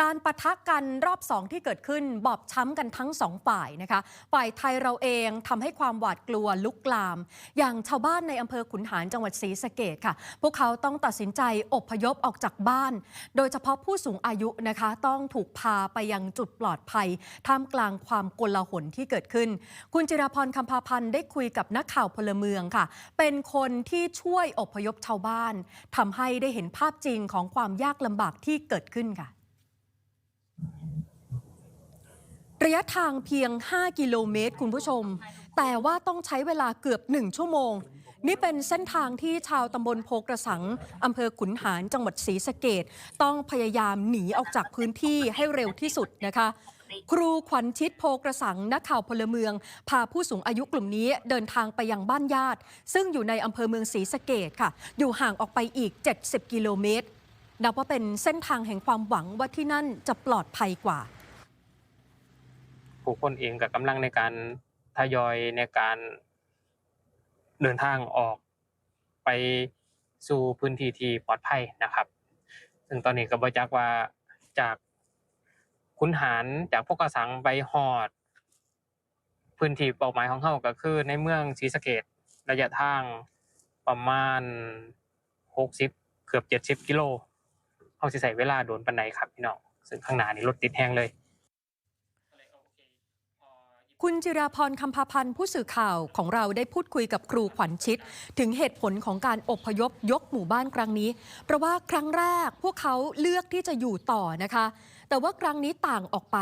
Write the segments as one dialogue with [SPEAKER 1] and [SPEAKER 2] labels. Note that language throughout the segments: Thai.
[SPEAKER 1] การปะทะกันรอบสองที่เกิดขึ้นบอบช้ำกันทั้งสองฝ่ายนะคะ ฝ่ายไทยเราเองทำให้ความหวาดกลัวลุกลาม อย่างชาวบ้านในอำเภอขุนหารจังหวัดศรีสะเกดค่ะ พวกเขาต้องตัดสินใจอพยพออกจากบ้าน โดยเฉพาะผู้สูงอายุนะคะ ต้องถูกพาไปยังจุดปลอดภัย ท่ามกลางความกลาหลที่เกิดขึ้น คุณจิรพรคำพาพันธ์ได้คุยกับนักข่าวพลเมืองค่ะ เป็นคนที่ช่วยอพยพชาวบ้านทำให้ได้เห็นภาพจริงของความยากลำบากที่เกิดขึ้นค่ะ ระยะทางเพียง 5 กิโลเมตร คุณผู้ชม แต่ว่าต้องใช้เวลาเกือบ 1 ชั่วโมง นี่เป็นเส้นทางที่ชาวตำบลโพกระสังอำเภอขุนหารจังหวัดศรีสะเกดต้องพยายามหนีออกจากพื้นที่ให้เร็วที่สุดนะคะ ครูขวัญชิดโพกระสังนักข่าวพลเมือง พาผู้สูงอายุกลุ่มนี้เดินทางไปยังบ้านญาติ ซึ่งอยู่ในอำเภอเมืองศรีสะเกดค่ะ อยู่ห่างออกไปอีก 70 กิโลเมตรนับว่าเป็นเส้นทางแห่งความหวังว่าที่นั่นจะปลอดภัยกว่า
[SPEAKER 2] ผู้คนเองกับกำลังในการทยอยในการเดินทางออกไปสู่พื้นที่ที่ปลอดภัยนะครับ ซึ่งตอนนี้ก็บรจักว่าจากคุนหารจากพวกกระสังไปฮอด พื้นที่เป้าหมายของเขาก็คือในเมืองศรีสะเกดระยะทางประมาณหกสิบเกือบเจ็ดสิบ70กิโลเขาสิใส่เวลาโดนปันใดครับพี่น้องซึ่งข้างหน้านี่รถติดแห้งเลย
[SPEAKER 1] คุณจิราพรคำพาพันธ์ผู้สื่อข่าวของเราได้พูดคุยกับครูขวัญชิด ถึงเหตุผลของการอบพยพยกหมู่บ้านครั้งนี้ เพราะว่าครั้งแรกพวกเขาเลือกที่จะอยู่ต่อนะคะ แต่ว่าครั้งนี้ต่างออกไป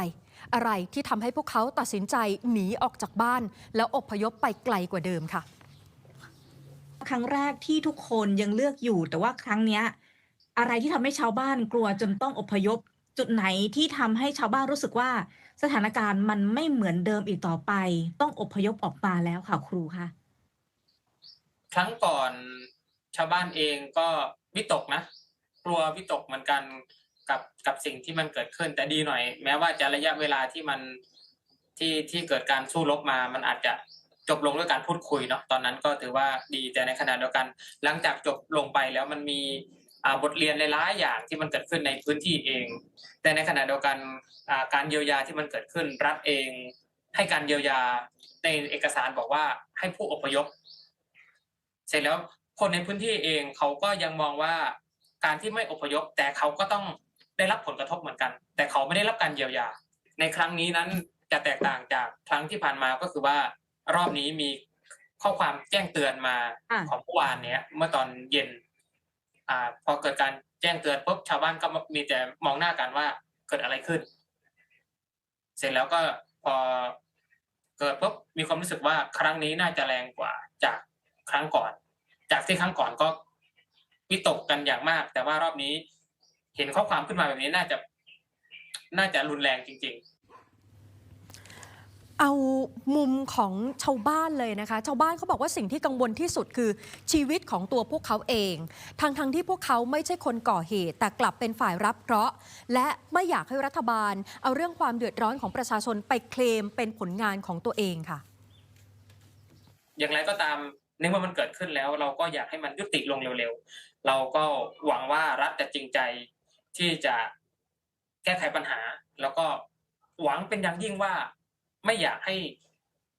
[SPEAKER 1] อะไรที่ทำให้พวกเขาตัดสินใจหนีออกจากบ้าน แล้วอบพยพไปไกลกว่าเดิมค่ะ
[SPEAKER 3] ครั้งแรกที่ทุกคนยังเลือกอยู่ แต่ว่าครั้งเนี้ยอะไรที่ทำให้ชาวบ้านกลัวจนต้องอพยพ จุดไหนที่ทำให้ชาวบ้านรู้สึกว่า สถานการณ์มันไม่เหมือนเดิมอีกต่อไป ต้องอพยพออกมาแล้วค่ะครูคะ
[SPEAKER 2] ครั้งก่อนชาวบ้านเองก็วิตกนะ กลัววิตกเหมือนกันกับกับสิ่งที่มันเกิดขึ้น แต่ดีหน่อย แม้ว่าจะระยะเวลาที่มันที่ที่เกิดการสู้รบมา มันอาจจะจบลงด้วยการพูดคุยเนาะตอนนั้นก็ถือว่าดีแต่ในขณะเดียวกัน หลังจากจบลงไปแล้วมันมี บทเรียนหลายๆอย่างที่มันเกิดขึ้นในพื้นที่เอง แต่ในขณะเดียวกันอ่าการเยียวยาที่มันเกิดขึ้นรัฐเอง ให้การเยียวยาในเอกสารบอกว่าให้ผู้อพยพ เสร็จแล้วคนในพื้นที่เองเขาก็ยังมองว่าการที่ไม่อพยพ แต่เขาก็ต้องได้รับผลกระทบเหมือนกัน แต่เขาไม่ได้รับการเยียวยา ในครั้งนี้นั้นจะแตกต่างจากครั้งที่ผ่านมาก็คือว่ารอบนี้มีข้อความแจ้งเตือนมา
[SPEAKER 3] อะ
[SPEAKER 2] ของเมื่อวานเนี้ยเมื่อตอนเย็น อ่าพอเกิดการแจ้งเตือนปุ๊บชาวบ้านก็มีแต่มองหน้ากันว่าเกิดอะไรขึ้น เสร็จแล้วก็พอเกิดปุ๊บมีความรู้สึกว่าครั้งนี้น่าจะแรงกว่าจากครั้งก่อน จากที่ครั้งก่อนก็วิตกกันอย่างมาก แต่ว่ารอบนี้เห็นข้อความขึ้นมาแบบนี้น่าจะ น่าจะรุนแรงจริง ๆ
[SPEAKER 1] เอามุมของชาวบ้านเลยนะคะ ชาวบ้านเขาบอกว่าสิ่งที่กังวลที่สุดคือชีวิตของตัวพวกเขาเองทั้งทั้งๆที่พวกเขาไม่ใช่คนก่อเหตุ แต่กลับเป็นฝ่ายรับเคราะห์และไม่อยากให้รัฐบาล เอาเรื่องความเดือดร้อนของประชาชนไปเคลมเป็นผลงานของตัวเองค่ะ
[SPEAKER 2] อย่างไรก็ตามในเมื่อมันเกิดขึ้นแล้ว เราก็อยากให้มันยุติลงเร็วๆ เราก็หวังว่ารัฐจะจริงใจที่จะแก้ไขปัญหา แล้วก็หวังเป็นอย่างยิ่งว่า ไม่อยากให้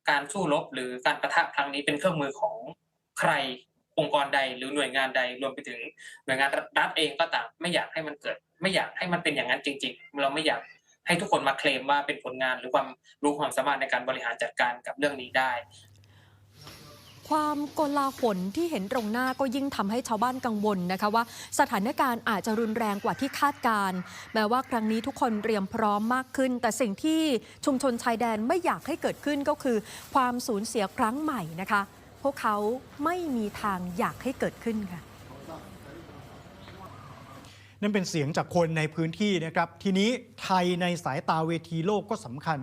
[SPEAKER 2] การสู้รบหรือการประทะครั้งนี้เป็นเครื่องมือของใครองค์กรใดหรือหน่วยงานใดรวมไปถึงหน่วยงานรัฐเองก็ตามไม่อยากให้มันเกิด ไม่อยากให้มันเป็นอย่างนั้นจริง ๆ เราไม่อยากให้ทุกคนมาเคลมว่าเป็นผลงานหรือความรู้ความสามารถในการบริหารจัดการกับเรื่องนี้ได้
[SPEAKER 1] ความโกลาหลที่เห็นตรงหน้าก็ยิ่งทำให้ชาวบ้านกังวลนะคะว่า สถานการณ์อาจจะรุนแรงกว่าที่คาดการ์แม้ว่าครั้งนี้ทุกคนเตรียมพร้อมมากขึ้น แต่สิ่งที่ชุมชนชายแดนไม่อยากให้เกิดขึ้นก็คือ ความสูญเสียครั้งใหม่นะคะ พวกเขาไม่มีทางอยากให้เกิดขึ้นค่ะ
[SPEAKER 4] นั่นเป็นเสียงจากคนในพื้นที่นะครับ ทีนี้ไทยในสายตาเวทีโลกก็สำคัญ